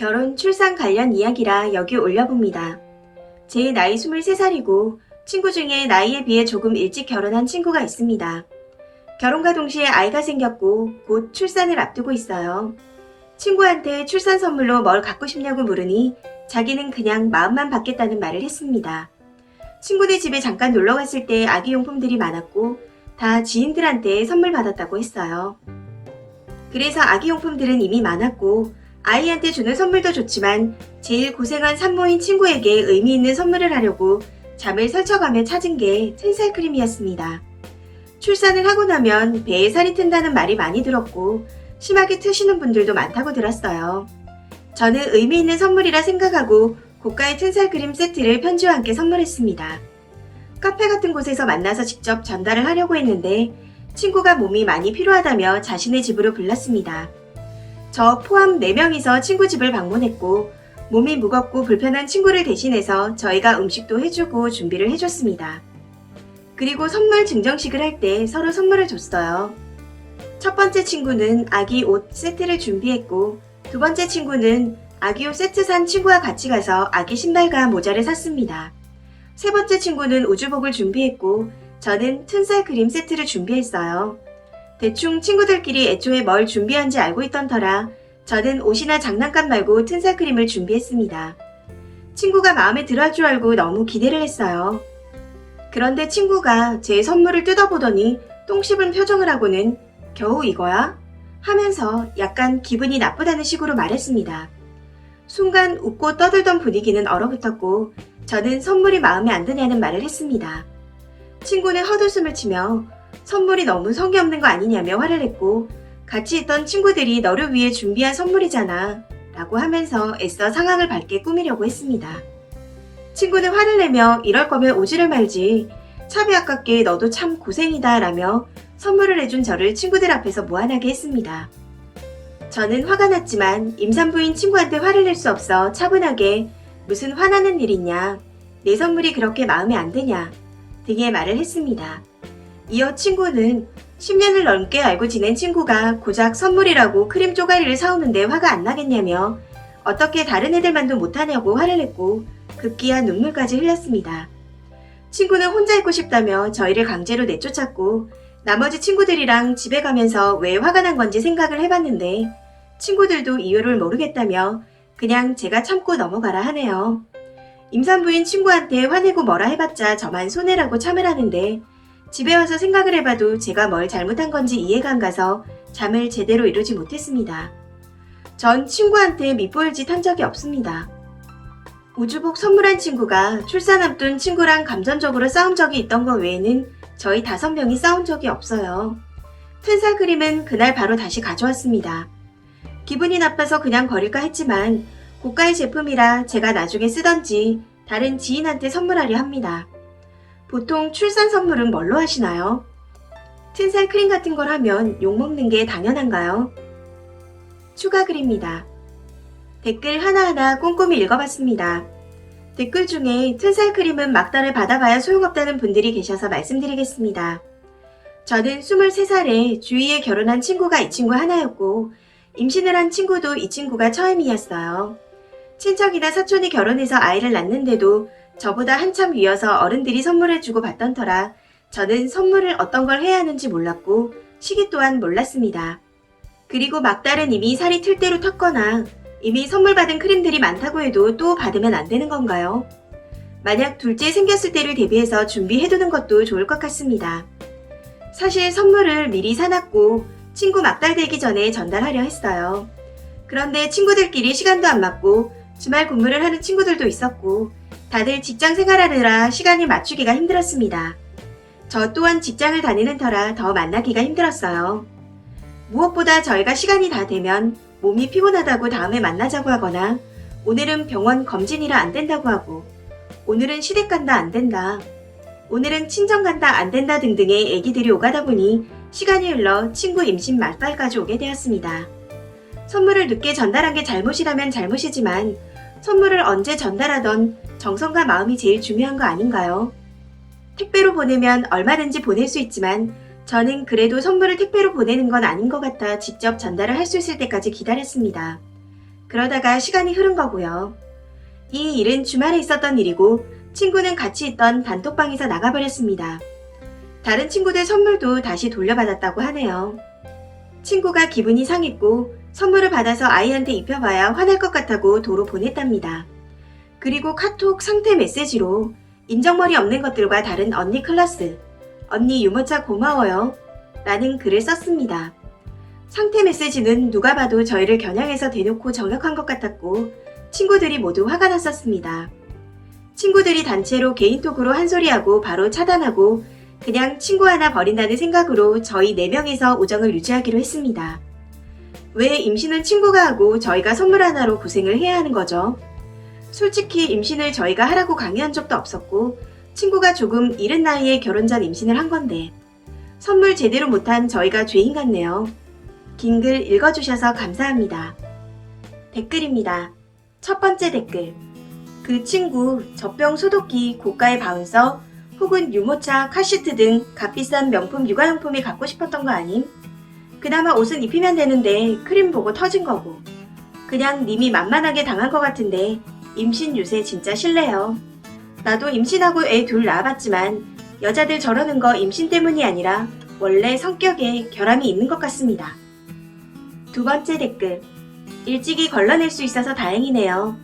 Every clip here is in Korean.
결혼, 출산 관련 이야기라 여기 올려봅니다. 제 나이 23살이고 친구 중에 나이에 비해 조금 일찍 결혼한 친구가 있습니다. 결혼과 동시에 아이가 생겼고 곧 출산을 앞두고 있어요. 친구한테 출산 선물로 뭘 갖고 싶냐고 물으니 자기는 그냥 마음만 받겠다는 말을 했습니다. 친구네 집에 잠깐 놀러 갔을 때 아기 용품들이 많았고 다 지인들한테 선물 받았다고 했어요. 그래서 아기 용품들은 이미 많았고 아이한테 주는 선물도 좋지만 제일 고생한 산모인 친구에게 의미 있는 선물을 하려고 잠을 설쳐가며 찾은 게 텐살 크림이었습니다. 출산을 하고 나면 배에 살이 튼다는 말이 많이 들었고 심하게 트시는 분들도 많다고 들었어요. 저는 의미 있는 선물이라 생각하고 고가의 튼살 크림 세트를 편지와 함께 선물했습니다. 카페 같은 곳에서 만나서 직접 전달을 하려고 했는데 친구가 몸이 많이 필요하다며 자신의 집으로 불렀습니다. 저 포함 4명이서 친구 집을 방문했고 몸이 무겁고 불편한 친구를 대신해서 저희가 음식도 해주고 준비를 해줬습니다. 그리고 선물 증정식을 할 때 서로 선물을 줬어요. 첫 번째 친구는 아기 옷 세트를 준비했고 두 번째 친구는 아기 옷 세트 산 친구와 같이 가서 아기 신발과 모자를 샀습니다. 세 번째 친구는 우주복을 준비했고 저는 튼살 그림 세트를 준비했어요. 대충 친구들끼리 애초에 뭘 준비한지 알고 있던 터라 저는 옷이나 장난감 말고 튼살 크림을 준비했습니다. 친구가 마음에 들어 할줄 알고 너무 기대를 했어요. 그런데 친구가 제 선물을 뜯어보더니 똥 씹은 표정을 하고는 겨우 이거야? 하면서 약간 기분이 나쁘다는 식으로 말했습니다. 순간 웃고 떠들던 분위기는 얼어붙었고 저는 선물이 마음에 안 드냐는 말을 했습니다. 친구는 헛웃음을 치며 선물이 너무 성의 없는 거 아니냐며 화를 냈고 같이 있던 친구들이 너를 위해 준비한 선물이잖아 라고 하면서 애써 상황을 밝게 꾸미려고 했습니다. 친구는 화를 내며 이럴 거면 오지를 말지 차비 아깝게 너도 참 고생이다 라며 선물을 해준 저를 친구들 앞에서 무안하게 했습니다. 저는 화가 났지만 임산부인 친구한테 화를 낼 수 없어 차분하게 무슨 화나는 일 있냐 내 선물이 그렇게 마음에 안 드냐 등의 말을 했습니다. 이어 친구는 10년을 넘게 알고 지낸 친구가 고작 선물이라고 크림 쪼가리를 사오는데 화가 안 나겠냐며 어떻게 다른 애들만도 못하냐고 화를 냈고 급기야 눈물까지 흘렸습니다. 친구는 혼자 있고 싶다며 저희를 강제로 내쫓았고 나머지 친구들이랑 집에 가면서 왜 화가 난 건지 생각을 해봤는데 친구들도 이유를 모르겠다며 그냥 제가 참고 넘어가라 하네요. 임산부인 친구한테 화내고 뭐라 해봤자 저만 손해라고 참을 하는데 집에 와서 생각을 해봐도 제가 뭘 잘못한 건지 이해가 안 가서 잠을 제대로 이루지 못했습니다. 전 친구한테 밑보일 짓 한 적이 없습니다. 우주복 선물한 친구가 출산 앞둔 친구랑 감정적으로 싸운 적이 있던 것 외에는 저희 다섯 명이 싸운 적이 없어요. 튼살 크림은 그날 바로 다시 가져왔습니다. 기분이 나빠서 그냥 버릴까 했지만 고가의 제품이라 제가 나중에 쓰던지 다른 지인한테 선물하려 합니다. 보통 출산 선물은 뭘로 하시나요? 튼살 크림 같은 걸 하면 욕먹는 게 당연한가요? 추가 글입니다. 댓글 하나하나 꼼꼼히 읽어봤습니다. 댓글 중에 튼살 크림은 막달을 받아봐야 소용없다는 분들이 계셔서 말씀드리겠습니다. 저는 23살에 주위에 결혼한 친구가 이 친구 하나였고 임신을 한 친구도 이 친구가 처음이었어요. 친척이나 사촌이 결혼해서 아이를 낳는데도 저보다 한참 위여서 어른들이 선물해주고 받던 터라 저는 선물을 어떤 걸 해야 하는지 몰랐고 시기 또한 몰랐습니다. 그리고 막달은 이미 살이 틀 대로 텄거나 이미 선물 받은 크림들이 많다고 해도 또 받으면 안 되는 건가요? 만약 둘째 생겼을 때를 대비해서 준비해두는 것도 좋을 것 같습니다. 사실 선물을 미리 사놨고 친구 막달 되기 전에 전달하려 했어요. 그런데 친구들끼리 시간도 안 맞고 주말 근무를 하는 친구들도 있었고 다들 직장 생활하느라 시간을 맞추기가 힘들었습니다. 저 또한 직장을 다니는 터라 더 만나기가 힘들었어요. 무엇보다 저희가 시간이 다 되면 몸이 피곤하다고 다음에 만나자고 하거나 오늘은 병원 검진이라 안 된다고 하고 오늘은 시댁 간다 안 된다 오늘은 친정 간다 안 된다 등등의 얘기들이 오가다 보니 시간이 흘러 친구 임신 말빨까지 오게 되었습니다. 선물을 늦게 전달한 게 잘못이라면 잘못이지만 선물을 언제 전달하던 정성과 마음이 제일 중요한 거 아닌가요? 택배로 보내면 얼마든지 보낼 수 있지만 저는 그래도 선물을 택배로 보내는 건 아닌 것 같아 직접 전달을 할 수 있을 때까지 기다렸습니다. 그러다가 시간이 흐른 거고요. 이 일은 주말에 있었던 일이고 친구는 같이 있던 단톡방에서 나가버렸습니다. 다른 친구들 선물도 다시 돌려받았다고 하네요. 친구가 기분이 상했고 선물을 받아서 아이한테 입혀봐야 화날 것 같다고 도로 보냈답니다. 그리고 카톡 상태 메시지로 인정머리 없는 것들과 다른 언니 클래스, 언니 유모차 고마워요. 라는 글을 썼습니다. 상태 메시지는 누가 봐도 저희를 겨냥해서 대놓고 저격한 것 같았고 친구들이 모두 화가 났었습니다. 친구들이 단체로 개인톡으로 한 소리하고 바로 차단하고 그냥 친구 하나 버린다는 생각으로 저희 4명이서 우정을 유지하기로 했습니다. 왜 임신은 친구가 하고 저희가 선물 하나로 고생을 해야 하는 거죠? 솔직히 임신을 저희가 하라고 강요한 적도 없었고 친구가 조금 이른 나이에 결혼 전 임신을 한 건데 선물 제대로 못한 저희가 죄인 같네요. 긴 글 읽어주셔서 감사합니다. 댓글입니다. 첫 번째 댓글. 그 친구 젖병 소독기 고가의 바운서 혹은 유모차, 카시트 등 값비싼 명품 육아용품이 갖고 싶었던 거 아님? 그나마 옷은 입히면 되는데 크림 보고 터진 거고. 그냥 님이 만만하게 당한 것 같은데 임신 유세 진짜 실례요. 나도 임신하고 애 둘 낳아봤지만 여자들 저러는 거 임신 때문이 아니라 원래 성격에 결함이 있는 것 같습니다. 두 번째 댓글. 일찍이 걸러낼 수 있어서 다행이네요.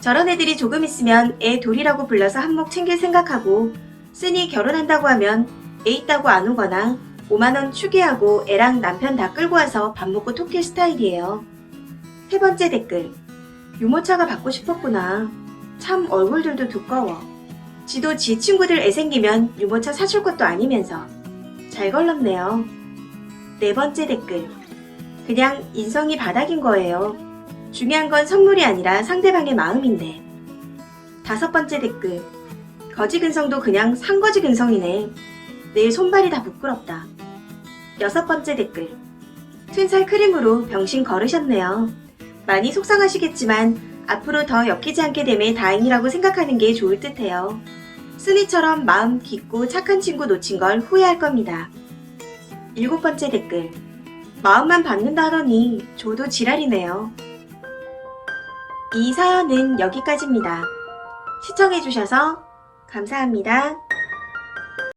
저런 애들이 조금 있으면 애 둘이라고 불러서 한몫 챙길 생각하고 쓰니 결혼한다고 하면 애 있다고 안 오거나 5만원 추계하고 애랑 남편 다 끌고 와서 밥 먹고 톡킬 스타일이에요. 세 번째 댓글. 유모차가 받고 싶었구나. 참 얼굴들도 두꺼워. 지도 지 친구들 애 생기면 유모차 사줄 것도 아니면서. 잘 걸렀네요. 네 번째 댓글. 그냥 인성이 바닥인 거예요. 중요한 건 선물이 아니라 상대방의 마음인데. 다섯 번째 댓글. 거지 근성도 그냥 상거지 근성이네. 내 손발이 다 부끄럽다. 여섯 번째 댓글. 튼살 크림으로 병신 걸으셨네요. 많이 속상하시겠지만 앞으로 더 엮이지 않게 되면 다행이라고 생각하는 게 좋을 듯해요. 쓰니처럼 마음 깊고 착한 친구 놓친 걸 후회할 겁니다. 일곱 번째 댓글. 마음만 받는다 하더니 저도 지랄이네요. 이 사연은 여기까지입니다. 시청해주셔서 감사합니다.